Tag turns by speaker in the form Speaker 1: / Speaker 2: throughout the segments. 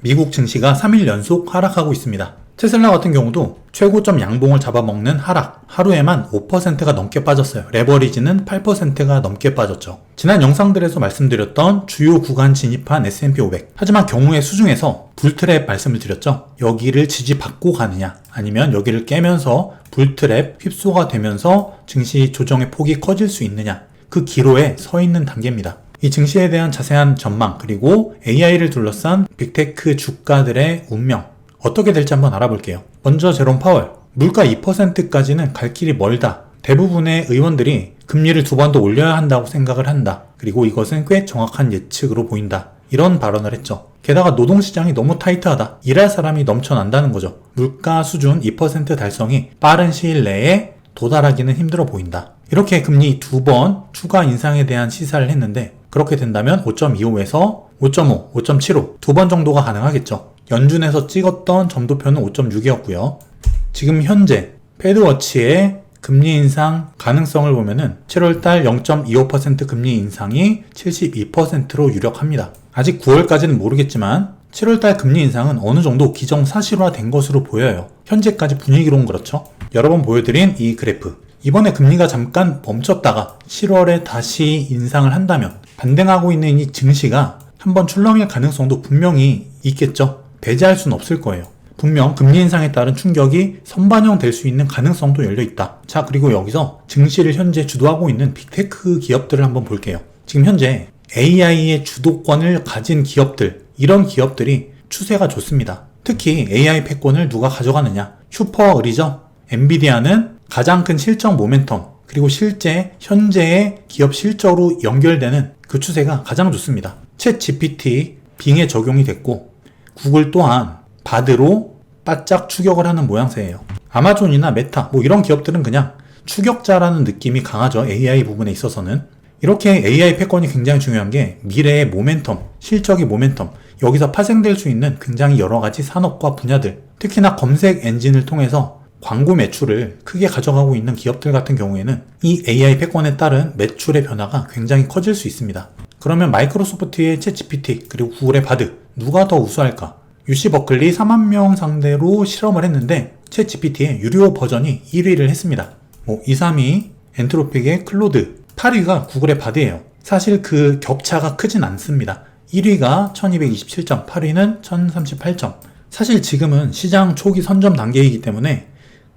Speaker 1: 미국 증시가 3일 연속 하락하고 있습니다. 테슬라 같은 경우도 최고점 양봉을 잡아먹는 하락, 하루에만 5%가 넘게 빠졌어요. 레버리지는 8%가 넘게 빠졌죠. 지난 영상들에서 말씀드렸던 주요 구간 진입한 S&P 500. 하지만 경우의 수중에서 불트랩 말씀을 드렸죠. 여기를 지지받고 가느냐, 아니면 여기를 깨면서 불트랩 휩소가 되면서 증시 조정의 폭이 커질 수 있느냐. 그 기로에 서 있는 단계입니다. 이 증시에 대한 자세한 전망, 그리고 AI를 둘러싼 빅테크 주가들의 운명, 어떻게 될지 한번 알아볼게요. 먼저 제롬 파월. 물가 2%까지는 갈 길이 멀다. 대부분의 의원들이 금리를 두 번 더 올려야 한다고 생각을 한다. 그리고 이것은 꽤 정확한 예측으로 보인다. 이런 발언을 했죠. 게다가 노동시장이 너무 타이트하다. 일할 사람이 넘쳐난다는 거죠. 물가 수준 2% 달성이 빠른 시일 내에 도달하기는 힘들어 보인다. 이렇게 금리 두 번 추가 인상에 대한 시사를 했는데 그렇게 된다면 5.25에서 5.5, 5.75 두 번 정도가 가능하겠죠. 연준에서 찍었던 점도표는 5.6이었고요. 지금 현재 패드워치의 금리 인상 가능성을 보면은 7월달 0.25% 금리 인상이 72%로 유력합니다. 아직 9월까지는 모르겠지만 7월달 금리 인상은 어느 정도 기정사실화된 것으로 보여요. 현재까지 분위기론 그렇죠. 여러 번 보여드린 이 그래프. 이번에 금리가 잠깐 멈췄다가 7월에 다시 인상을 한다면 반등하고 있는 이 증시가 한번 출렁일 가능성도 분명히 있겠죠. 배제할 수는 없을 거예요. 분명 금리 인상에 따른 충격이 선반영될 수 있는 가능성도 열려 있다. 자, 그리고 여기서 증시를 현재 주도하고 있는 빅테크 기업들을 한번 볼게요. 지금 현재 AI의 주도권을 가진 기업들, 이런 기업들이 추세가 좋습니다. 특히 AI 패권을 누가 가져가느냐? 슈퍼 의리죠? 엔비디아는 가장 큰 실적 모멘텀, 그리고 실제 현재의 기업 실적으로 연결되는 그 추세가 가장 좋습니다. 챗 GPT, 빙에 적용이 됐고, 구글 또한 바드로 바짝 추격을 하는 모양새예요. 아마존이나 메타 뭐 이런 기업들은 그냥 추격자라는 느낌이 강하죠. AI 부분에 있어서는. 이렇게 AI 패권이 굉장히 중요한 게 미래의 모멘텀, 실적의 모멘텀, 여기서 파생될 수 있는 굉장히 여러 가지 산업과 분야들, 특히나 검색 엔진을 통해서 광고 매출을 크게 가져가고 있는 기업들 같은 경우에는 이 AI 패권에 따른 매출의 변화가 굉장히 커질 수 있습니다. 그러면 마이크로소프트의 챗 GPT 그리고 구글의 바드 누가 더 우수할까? UC 버클리 4만 명 상대로 실험을 했는데 챗 GPT의 유료 버전이 1위를 했습니다. 뭐 2, 3위 엔트로픽의 클로드, 8위가 구글의 바드예요. 사실 그 격차가 크진 않습니다. 1위가 1227점, 8위는 1038점. 사실 지금은 시장 초기 선점 단계이기 때문에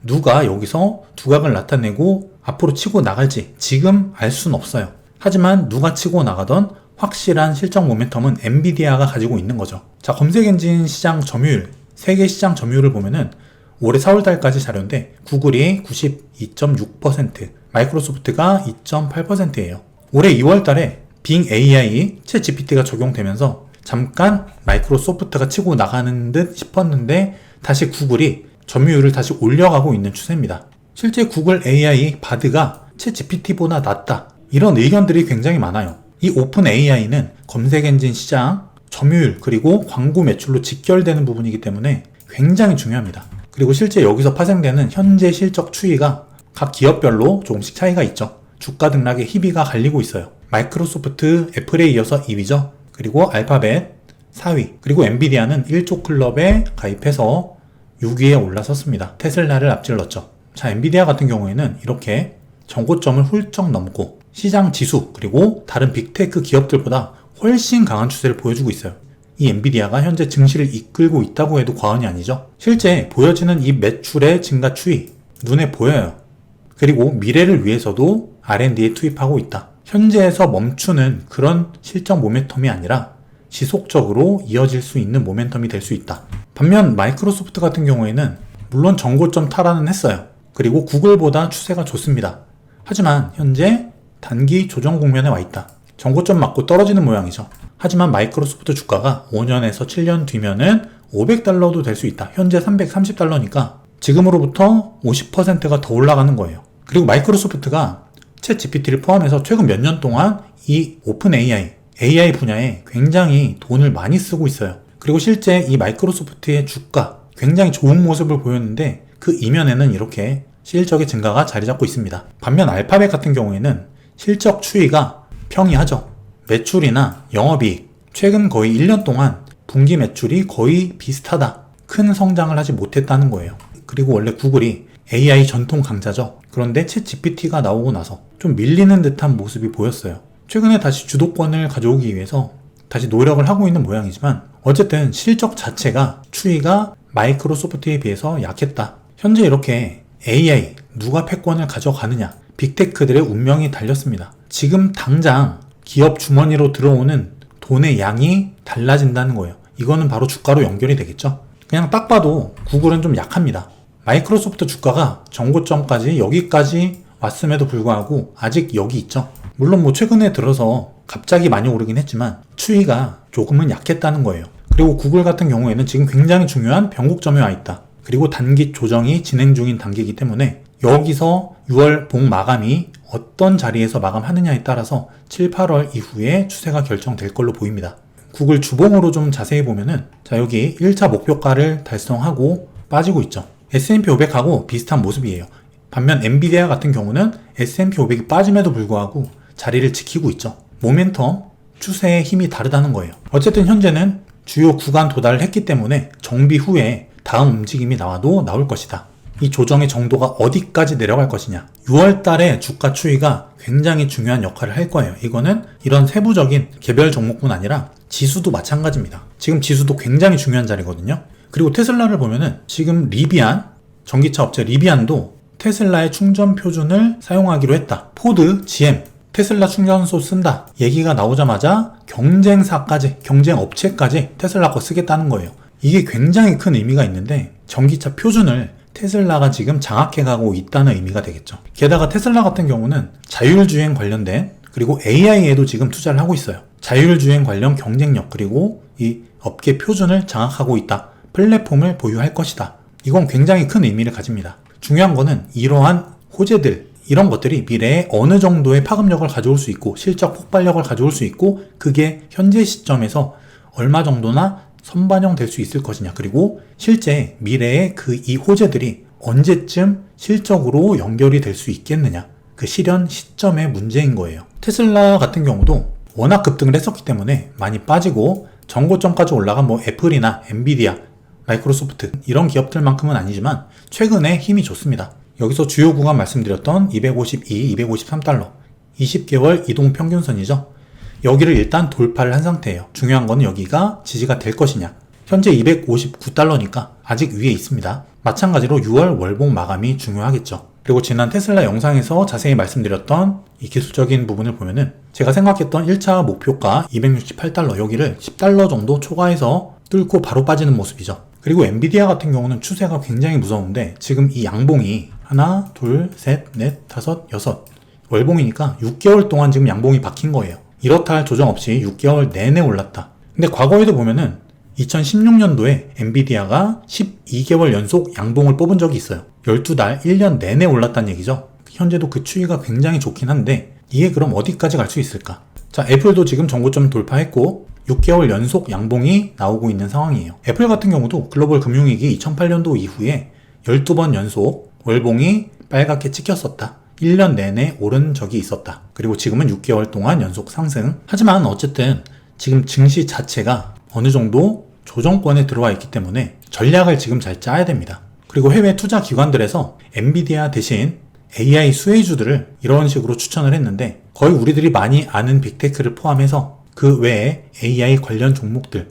Speaker 1: 누가 여기서 두각을 나타내고 앞으로 치고 나갈지 지금 알 수는 없어요. 하지만 누가 치고 나가던 확실한 실적 모멘텀은 엔비디아가 가지고 있는 거죠. 자, 검색 엔진 시장 점유율, 세계 시장 점유율을 보면은 올해 4월달까지 자료인데 구글이 92.6%, 마이크로소프트가 2.8%예요. 올해 2월달에 빙 AI, 채 GPT가 적용되면서 잠깐 마이크로소프트가 치고 나가는 듯 싶었는데 다시 구글이 점유율을 다시 올려가고 있는 추세입니다. 실제 구글 AI 바드가 채 GPT보다 낫다. 이런 의견들이 굉장히 많아요. 이 오픈 AI는 검색 엔진 시장, 점유율, 그리고 광고 매출로 직결되는 부분이기 때문에 굉장히 중요합니다. 그리고 실제 여기서 파생되는 현재 실적 추이가 각 기업별로 조금씩 차이가 있죠. 주가 등락의 희비가 갈리고 있어요. 마이크로소프트, 애플에 이어서 2위죠. 그리고 알파벳 4위, 그리고 엔비디아는 1조 클럽에 가입해서 6위에 올라섰습니다. 테슬라를 앞질렀죠. 자, 엔비디아 같은 경우에는 이렇게 정고점을 훌쩍 넘고 시장 지수 그리고 다른 빅테크 기업들보다 훨씬 강한 추세를 보여주고 있어요. 이 엔비디아가 현재 증시를 이끌고 있다고 해도 과언이 아니죠. 실제 보여지는 이 매출의 증가 추이 눈에 보여요. 그리고 미래를 위해서도 R&D에 투입하고 있다. 현재에서 멈추는 그런 실적 모멘텀이 아니라 지속적으로 이어질 수 있는 모멘텀이 될 수 있다. 반면 마이크로소프트 같은 경우에는 물론 정고점 탈환은 했어요. 그리고 구글보다 추세가 좋습니다. 하지만 현재 단기 조정 국면에 와 있다. 정고점 맞고 떨어지는 모양이죠. 하지만 마이크로소프트 주가가 5년에서 7년 뒤면은 500달러도 될 수 있다. 현재 330달러니까 지금으로부터 50%가 더 올라가는 거예요. 그리고 마이크로소프트가 챗 GPT를 포함해서 최근 몇 년 동안 이 오픈 AI, AI 분야에 굉장히 돈을 많이 쓰고 있어요. 그리고 실제 이 마이크로소프트의 주가 굉장히 좋은 모습을 보였는데 그 이면에는 이렇게 실적의 증가가 자리 잡고 있습니다. 반면 알파벳 같은 경우에는 실적 추이가 평이하죠. 매출이나 영업이익, 최근 거의 1년 동안 분기 매출이 거의 비슷하다. 큰 성장을 하지 못했다는 거예요. 그리고 원래 구글이 AI 전통 강자죠. 그런데 챗 GPT가 나오고 나서 좀 밀리는 듯한 모습이 보였어요. 최근에 다시 주도권을 가져오기 위해서 다시 노력을 하고 있는 모양이지만 어쨌든 실적 자체가 추이가 마이크로소프트에 비해서 약했다. 현재 이렇게 AI 누가 패권을 가져가느냐 빅테크들의 운명이 달렸습니다. 지금 당장 기업 주머니로 들어오는 돈의 양이 달라진다는 거예요. 이거는 바로 주가로 연결이 되겠죠. 그냥 딱 봐도 구글은 좀 약합니다. 마이크로소프트 주가가 정고점까지 여기까지 왔음에도 불구하고 아직 여기 있죠. 물론 뭐 최근에 들어서 갑자기 많이 오르긴 했지만 추이가 조금은 약했다는 거예요. 그리고 구글 같은 경우에는 지금 굉장히 중요한 변곡점에 와 있다. 그리고 단기 조정이 진행 중인 단계이기 때문에 여기서 6월 봉 마감이 어떤 자리에서 마감하느냐에 따라서 7, 8월 이후에 추세가 결정될 걸로 보입니다. 구글 주봉으로 좀 자세히 보면은 자 여기 1차 목표가를 달성하고 빠지고 있죠. S&P 500하고 비슷한 모습이에요. 반면 엔비디아 같은 경우는 S&P 500이 빠짐에도 불구하고 자리를 지키고 있죠. 모멘텀, 추세의 힘이 다르다는 거예요. 어쨌든 현재는 주요 구간 도달을 했기 때문에 정비 후에 다음 움직임이 나와도 나올 것이다. 이 조정의 정도가 어디까지 내려갈 것이냐. 6월 달에 주가 추이가 굉장히 중요한 역할을 할 거예요. 이거는 이런 세부적인 개별 종목뿐 아니라 지수도 마찬가지입니다. 지금 지수도 굉장히 중요한 자리거든요. 그리고 테슬라를 보면은 지금 리비안, 전기차 업체 리비안도 테슬라의 충전 표준을 사용하기로 했다. 포드, GM, 테슬라 충전소 쓴다. 얘기가 나오자마자 경쟁사까지, 경쟁 업체까지 테슬라 거 쓰겠다는 거예요. 이게 굉장히 큰 의미가 있는데 전기차 표준을 테슬라가 지금 장악해 가고 있다는 의미가 되겠죠. 게다가 테슬라 같은 경우는 자율주행 관련된 그리고 AI에도 지금 투자를 하고 있어요. 자율주행 관련 경쟁력 그리고 이 업계 표준을 장악하고 있다. 플랫폼을 보유할 것이다. 이건 굉장히 큰 의미를 가집니다. 중요한 거는 이러한 호재들, 이런 것들이 미래에 어느 정도의 파급력을 가져올 수 있고 실적 폭발력을 가져올 수 있고 그게 현재 시점에서 얼마 정도나 선반영될 수 있을 것이냐. 그리고 실제 미래에 그 이 호재들이 언제쯤 실적으로 연결이 될 수 있겠느냐. 그 실현 시점의 문제인 거예요. 테슬라 같은 경우도 워낙 급등을 했었기 때문에 많이 빠지고 정고점까지 올라간 뭐 애플이나 엔비디아 마이크로소프트 이런 기업들만큼은 아니지만 최근에 힘이 좋습니다 여기서 주요 구간 말씀드렸던 252, 253달러 20개월 이동 평균선이죠 여기를 일단 돌파를 한 상태예요. 중요한 건 여기가 지지가 될 것이냐. 현재 259달러니까 아직 위에 있습니다. 마찬가지로 6월 월봉 마감이 중요하겠죠. 그리고 지난 테슬라 영상에서 자세히 말씀드렸던 이 기술적인 부분을 보면은 제가 생각했던 1차 목표가 268달러 여기를 10달러 정도 초과해서 뚫고 바로 빠지는 모습이죠. 그리고 엔비디아 같은 경우는 추세가 굉장히 무서운데 지금 이 양봉이 하나, 둘, 셋, 넷, 다섯, 여섯 월봉이니까 6개월 동안 지금 양봉이 박힌 거예요. 이렇다 할 조정 없이 6개월 내내 올랐다. 근데 과거에도 보면은 2016년도에 엔비디아가 12개월 연속 양봉을 뽑은 적이 있어요. 12달, 1년 내내 올랐다는 얘기죠. 현재도 그 추이가 굉장히 좋긴 한데 이게 그럼 어디까지 갈 수 있을까? 자, 애플도 지금 정고점 돌파했고 6개월 연속 양봉이 나오고 있는 상황이에요. 애플 같은 경우도 글로벌 금융위기 2008년도 이후에 12번 연속 월봉이 빨갛게 찍혔었다. 1년 내내 오른 적이 있었다. 그리고 지금은 6개월 동안 연속 상승. 하지만 어쨌든 지금 증시 자체가 어느 정도 조정권에 들어와 있기 때문에 전략을 지금 잘 짜야 됩니다. 그리고 해외 투자 기관들에서 엔비디아 대신 AI 수혜주들을 이런 식으로 추천을 했는데 거의 우리들이 많이 아는 빅테크를 포함해서 그 외에 AI 관련 종목들,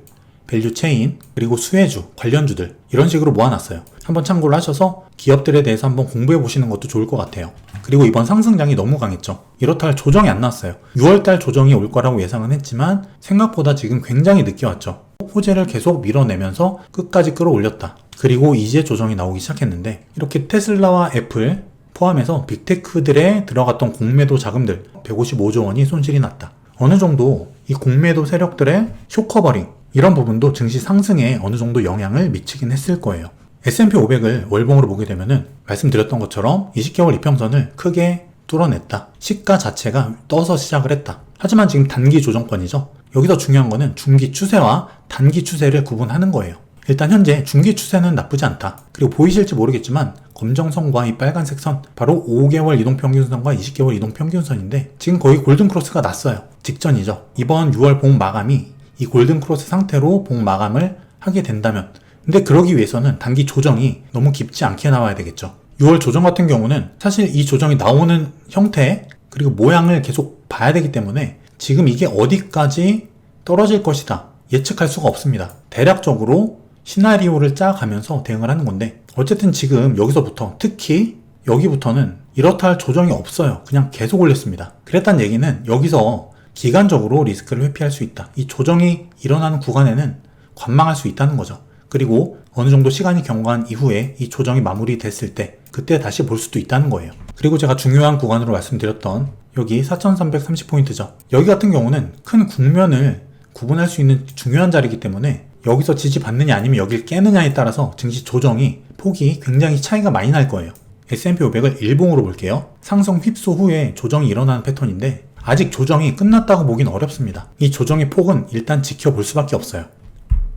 Speaker 1: 밸류 체인, 그리고 수혜주, 관련주들 이런 식으로 모아놨어요. 한번 참고를 하셔서 기업들에 대해서 한번 공부해 보시는 것도 좋을 것 같아요. 그리고 이번 상승장이 너무 강했죠. 이렇다 할 조정이 안 났어요. 6월달 조정이 올 거라고 예상은 했지만 생각보다 지금 굉장히 늦게 왔죠. 호재를 계속 밀어내면서 끝까지 끌어올렸다. 그리고 이제 조정이 나오기 시작했는데 이렇게 테슬라와 애플 포함해서 빅테크들에 들어갔던 공매도 자금들 155조 원이 손실이 났다. 어느 정도 이 공매도 세력들의 쇼커버링 이런 부분도 증시 상승에 어느 정도 영향을 미치긴 했을 거예요. S&P 500을 월봉으로 보게 되면은 말씀드렸던 것처럼 20개월 이평선을 크게 뚫어냈다. 시가 자체가 떠서 시작을 했다. 하지만 지금 단기 조정권이죠. 여기서 중요한 거는 중기 추세와 단기 추세를 구분하는 거예요. 일단 현재 중기 추세는 나쁘지 않다. 그리고 보이실지 모르겠지만 검정선과 이 빨간색 선 바로 5개월 이동평균선과 20개월 이동평균선인데 지금 거의 골든크로스가 났어요. 직전이죠. 이번 6월 봉 마감이 이 골든 크로스 상태로 봉 마감을 하게 된다면 근데 그러기 위해서는 단기 조정이 너무 깊지 않게 나와야 되겠죠. 6월 조정 같은 경우는 사실 이 조정이 나오는 형태 그리고 모양을 계속 봐야 되기 때문에 지금 이게 어디까지 떨어질 것이다 예측할 수가 없습니다. 대략적으로 시나리오를 짜가면서 대응을 하는 건데 어쨌든 지금 여기서부터 특히 여기부터는 이렇다 할 조정이 없어요. 그냥 계속 올렸습니다. 그랬단 얘기는 여기서 기간적으로 리스크를 회피할 수 있다. 이 조정이 일어나는 구간에는 관망할 수 있다는 거죠. 그리고 어느 정도 시간이 경과한 이후에 이 조정이 마무리됐을 때 그때 다시 볼 수도 있다는 거예요. 그리고 제가 중요한 구간으로 말씀드렸던 여기 4330포인트죠. 여기 같은 경우는 큰 국면을 구분할 수 있는 중요한 자리이기 때문에 여기서 지지받느냐 아니면 여길 깨느냐에 따라서 증시 조정이 폭이 굉장히 차이가 많이 날 거예요. S&P 500을 일봉으로 볼게요. 상승 휩소 후에 조정이 일어나는 패턴인데 아직 조정이 끝났다고 보긴 어렵습니다. 이 조정의 폭은 일단 지켜볼 수밖에 없어요.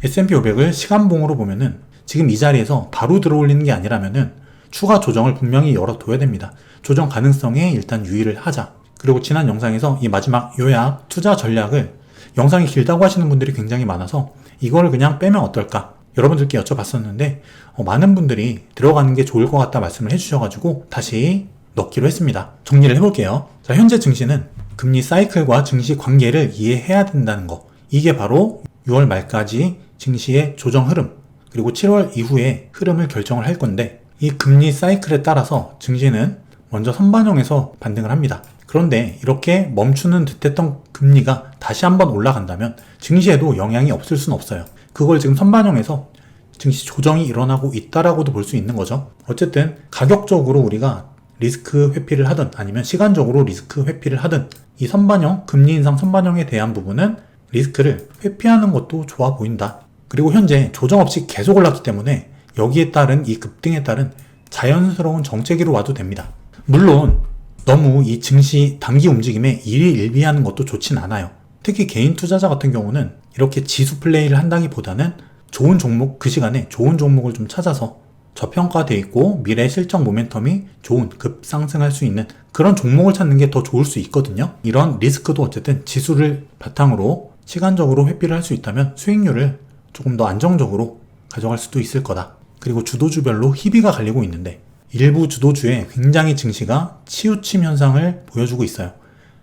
Speaker 1: S&P 500을 시간봉으로 보면은 지금 이 자리에서 바로 들어올리는 게 아니라면은 추가 조정을 분명히 열어둬야 됩니다. 조정 가능성에 일단 유의를 하자. 그리고 지난 영상에서 이 마지막 요약 투자 전략을 영상이 길다고 하시는 분들이 굉장히 많아서 이걸 그냥 빼면 어떨까? 여러분들께 여쭤봤었는데 어, 많은 분들이 들어가는 게 좋을 것 같다 말씀을 해주셔가지고 다시 넣기로 했습니다. 정리를 해볼게요. 자, 현재 증시는 금리 사이클과 증시 관계를 이해해야 된다는 거. 이게 바로 6월 말까지 증시의 조정 흐름, 그리고 7월 이후에 흐름을 결정을 할 건데, 이 금리 사이클에 따라서 증시는 먼저 선반영해서 반등을 합니다. 그런데 이렇게 멈추는 듯했던 금리가 다시 한번 올라간다면 증시에도 영향이 없을 수는 없어요. 그걸 지금 선반영해서 증시 조정이 일어나고 있다라고도 볼 수 있는 거죠. 어쨌든 가격적으로 우리가 리스크 회피를 하든 아니면 시간적으로 리스크 회피를 하든 이 선반영, 금리 인상 선반영에 대한 부분은 리스크를 회피하는 것도 좋아 보인다. 그리고 현재 조정 없이 계속 올랐기 때문에 여기에 따른 이 급등에 따른 자연스러운 정체기로 와도 됩니다. 물론 너무 이 증시 단기 움직임에 일희일비하는 것도 좋진 않아요. 특히 개인 투자자 같은 경우는 이렇게 지수 플레이를 한다기보다는 좋은 종목, 그 시간에 좋은 종목을 좀 찾아서 저평가돼 있고 미래 실적 모멘텀이 좋은 급상승할 수 있는 그런 종목을 찾는 게 더 좋을 수 있거든요. 이런 리스크도 어쨌든 지수를 바탕으로 시간적으로 회피를 할 수 있다면 수익률을 조금 더 안정적으로 가져갈 수도 있을 거다. 그리고 주도주별로 희비가 갈리고 있는데 일부 주도주에 굉장히 증시가 치우침 현상을 보여주고 있어요.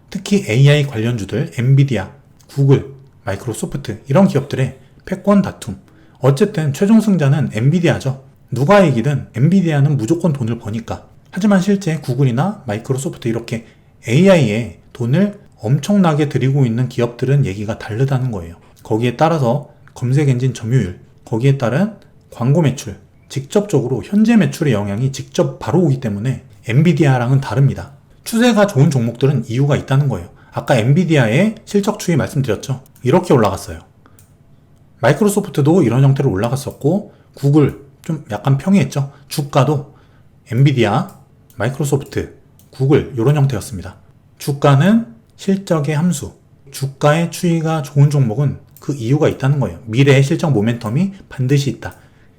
Speaker 1: 특히 AI 관련주들, 엔비디아, 구글, 마이크로소프트 이런 기업들의 패권 다툼. 어쨌든 최종 승자는 엔비디아죠. 누가 이기든 엔비디아는 무조건 돈을 버니까. 하지만 실제 구글이나 마이크로소프트 이렇게 AI에 돈을 엄청나게 들이고 있는 기업들은 얘기가 다르다는 거예요. 거기에 따라서 검색 엔진 점유율, 거기에 따른 광고 매출, 직접적으로 현재 매출의 영향이 직접 바로 오기 때문에 엔비디아랑은 다릅니다. 추세가 좋은 종목들은 이유가 있다는 거예요. 아까 엔비디아의 실적 추이 말씀드렸죠. 이렇게 올라갔어요. 마이크로소프트도 이런 형태로 올라갔었고 구글 좀 약간 평이했죠. 주가도 엔비디아, 마이크로소프트, 구글 이런 형태였습니다. 주가는 실적의 함수, 주가의 추이가 좋은 종목은 그 이유가 있다는 거예요. 미래의 실적 모멘텀이 반드시 있다.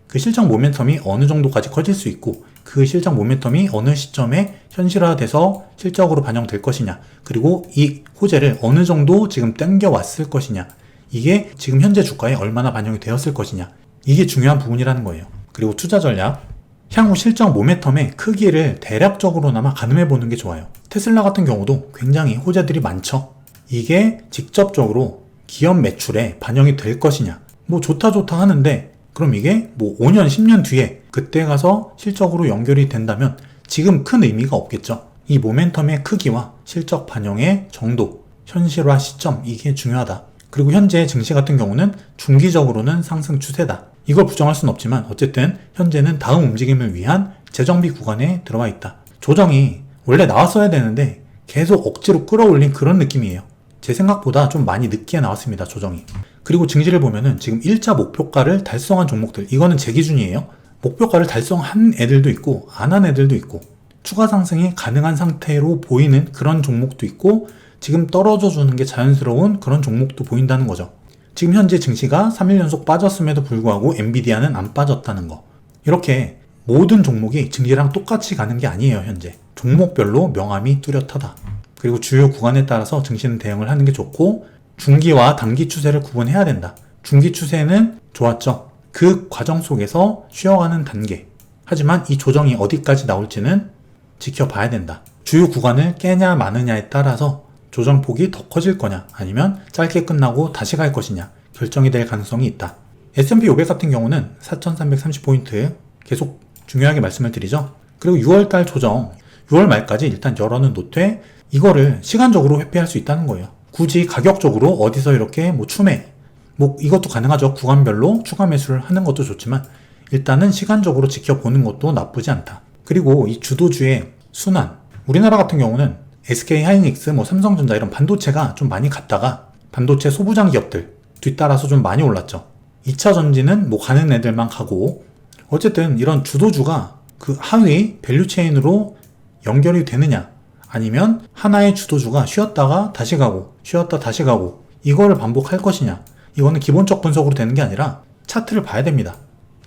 Speaker 1: 그 실적 모멘텀이 어느 정도까지 커질 수 있고 그 실적 모멘텀이 어느 시점에 현실화돼서 실적으로 반영될 것이냐 그리고 이 호재를 어느 정도 지금 땡겨왔을 것이냐 이게 지금 현재 주가에 얼마나 반영이 되었을 것이냐 이게 중요한 부분이라는 거예요. 그리고 투자 전략 향후 실적 모멘텀의 크기를 대략적으로나마 가늠해 보는 게 좋아요. 테슬라 같은 경우도 굉장히 호재들이 많죠. 이게 직접적으로 기업 매출에 반영이 될 것이냐. 뭐 좋다 좋다 하는데 그럼 이게 뭐 5년, 10년 뒤에 그때 가서 실적으로 연결이 된다면 지금 큰 의미가 없겠죠. 이 모멘텀의 크기와 실적 반영의 정도, 현실화 시점 이게 중요하다. 그리고 현재 증시 같은 경우는 중기적으로는 상승 추세다. 이걸 부정할 수는 없지만 어쨌든 현재는 다음 움직임을 위한 재정비 구간에 들어와 있다. 조정이 원래 나왔어야 되는데 계속 억지로 끌어올린 그런 느낌이에요. 제 생각보다 좀 많이 늦게 나왔습니다, 조정이. 그리고 증시를 보면은 지금 1차 목표가를 달성한 종목들, 이거는 제 기준이에요. 목표가를 달성한 애들도 있고, 안 한 애들도 있고, 추가 상승이 가능한 상태로 보이는 그런 종목도 있고, 지금 떨어져 주는 게 자연스러운 그런 종목도 보인다는 거죠. 지금 현재 증시가 3일 연속 빠졌음에도 불구하고 엔비디아는 안 빠졌다는 거. 이렇게 모든 종목이 증시랑 똑같이 가는 게 아니에요, 현재. 종목별로 명암이 뚜렷하다. 그리고 주요 구간에 따라서 증시는 대응을 하는 게 좋고, 중기와 단기 추세를 구분해야 된다. 중기 추세는 좋았죠. 그 과정 속에서 쉬어가는 단계. 하지만 이 조정이 어디까지 나올지는 지켜봐야 된다. 주요 구간을 깨냐 마느냐에 따라서 조정폭이 더 커질 거냐 아니면 짧게 끝나고 다시 갈 것이냐 결정이 될 가능성이 있다. S&P 500 같은 경우는 4330포인트 계속 중요하게 말씀을 드리죠. 그리고 6월달 조정 6월 말까지 일단 열어는 놓되 이거를 시간적으로 회피할 수 있다는 거예요. 굳이 가격적으로 어디서 이렇게 뭐 추매 뭐 이것도 가능하죠. 구간별로 추가 매수를 하는 것도 좋지만 일단은 시간적으로 지켜보는 것도 나쁘지 않다. 그리고 이 주도주의 순환 우리나라 같은 경우는 SK 하이닉스, 뭐 삼성전자 이런 반도체가 좀 많이 갔다가 반도체 소부장 기업들 뒤따라서 좀 많이 올랐죠. 2차 전지는 뭐 가는 애들만 가고 어쨌든 이런 주도주가 그 하위 밸류 체인으로 연결이 되느냐 아니면 하나의 주도주가 쉬었다가 다시 가고 쉬었다 다시 가고 이거를 반복할 것이냐 이거는 기본적 분석으로 되는 게 아니라 차트를 봐야 됩니다.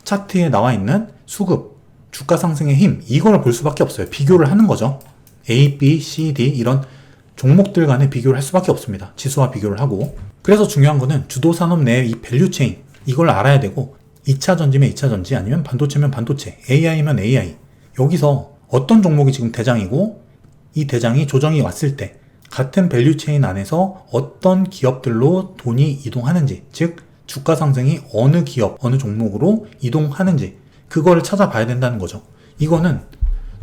Speaker 1: 차트에 나와 있는 수급, 주가 상승의 힘 이걸 볼 수밖에 없어요. 비교를 하는 거죠. A, B, C, D 이런 종목들 간의 비교를 할 수밖에 없습니다. 지수와 비교를 하고. 그래서 중요한 거는 주도 산업 내의 이 밸류 체인 이걸 알아야 되고 2차 전지면 2차 전지 아니면 반도체면 반도체, AI면 AI. 여기서 어떤 종목이 지금 대장이고 이 대장이 조정이 왔을 때 같은 밸류 체인 안에서 어떤 기업들로 돈이 이동하는지, 즉 주가 상승이 어느 기업, 어느 종목으로 이동하는지 그거를 찾아봐야 된다는 거죠. 이거는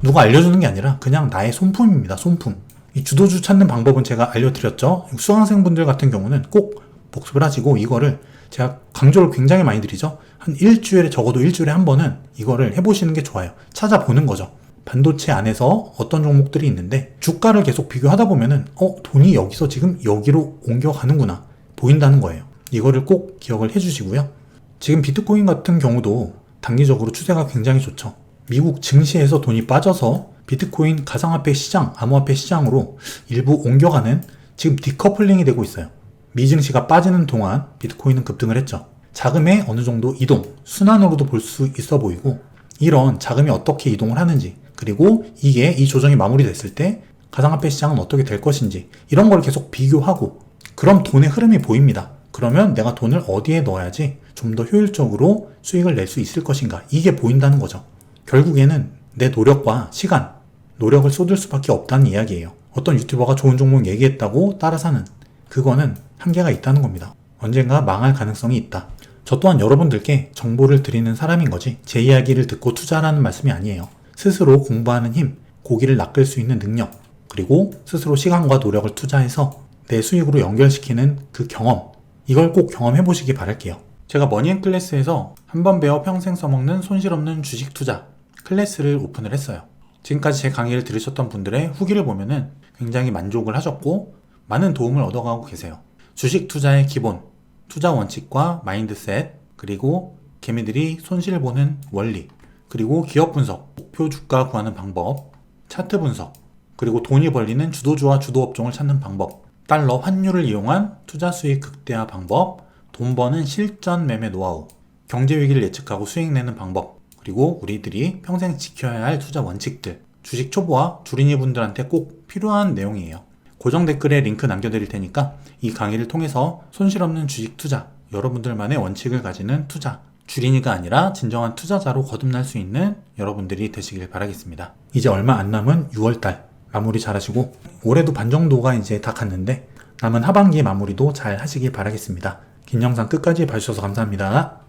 Speaker 1: 누가 알려주는 게 아니라 그냥 나의 손품입니다. 손품. 이 주도주 찾는 방법은 제가 알려드렸죠. 수강생분들 같은 경우는 꼭 복습을 하시고 이거를 제가 강조를 굉장히 많이 드리죠. 한 일주일에 적어도 일주일에 한 번은 이거를 해보시는 게 좋아요. 찾아보는 거죠. 반도체 안에서 어떤 종목들이 있는데 주가를 계속 비교하다 보면은 어 돈이 여기서 지금 여기로 옮겨가는구나 보인다는 거예요. 이거를 꼭 기억을 해주시고요. 지금 비트코인 같은 경우도 단기적으로 추세가 굉장히 좋죠. 미국 증시에서 돈이 빠져서 비트코인 가상화폐 시장, 암호화폐 시장으로 일부 옮겨가는 지금 디커플링이 되고 있어요. 미증시가 빠지는 동안 비트코인은 급등을 했죠. 자금의 어느 정도 이동, 순환으로도 볼 수 있어 보이고 이런 자금이 어떻게 이동을 하는지 그리고 이게 이 조정이 마무리됐을 때 가상화폐 시장은 어떻게 될 것인지 이런 걸 계속 비교하고 그럼 돈의 흐름이 보입니다. 그러면 내가 돈을 어디에 넣어야지 좀 더 효율적으로 수익을 낼 수 있을 것인가 이게 보인다는 거죠. 결국에는 내 노력과 시간, 노력을 쏟을 수밖에 없다는 이야기예요. 어떤 유튜버가 좋은 종목 얘기했다고 따라 사는 그거는 한계가 있다는 겁니다. 언젠가 망할 가능성이 있다. 저 또한 여러분들께 정보를 드리는 사람인 거지 제 이야기를 듣고 투자라는 말씀이 아니에요. 스스로 공부하는 힘, 고기를 낚을 수 있는 능력, 그리고 스스로 시간과 노력을 투자해서 내 수익으로 연결시키는 그 경험, 이걸 꼭 경험해 보시기 바랄게요. 제가 머니앤 클래스에서 한 번 배워 평생 써먹는 손실 없는 주식 투자 클래스를 오픈을 했어요. 지금까지 제 강의를 들으셨던 분들의 후기를 보면은 굉장히 만족을 하셨고 많은 도움을 얻어가고 계세요. 주식 투자의 기본, 투자 원칙과 마인드셋, 그리고 개미들이 손실 보는 원리, 그리고 기업 분석, 목표 주가 구하는 방법, 차트 분석, 그리고 돈이 벌리는 주도주와 주도 업종을 찾는 방법, 달러 환율을 이용한 투자 수익 극대화 방법, 돈 버는 실전 매매 노하우, 경제 위기를 예측하고 수익 내는 방법, 그리고 우리들이 평생 지켜야 할 투자 원칙들, 주식 초보와 주린이 분들한테 꼭 필요한 내용이에요. 고정 댓글에 링크 남겨드릴 테니까 이 강의를 통해서 손실 없는 주식 투자, 여러분들만의 원칙을 가지는 투자, 주린이가 아니라 진정한 투자자로 거듭날 수 있는 여러분들이 되시길 바라겠습니다. 이제 얼마 안 남은 6월달 마무리 잘 하시고 올해도 반 정도가 이제 다 갔는데 남은 하반기 마무리도 잘 하시길 바라겠습니다. 긴 영상 끝까지 봐주셔서 감사합니다.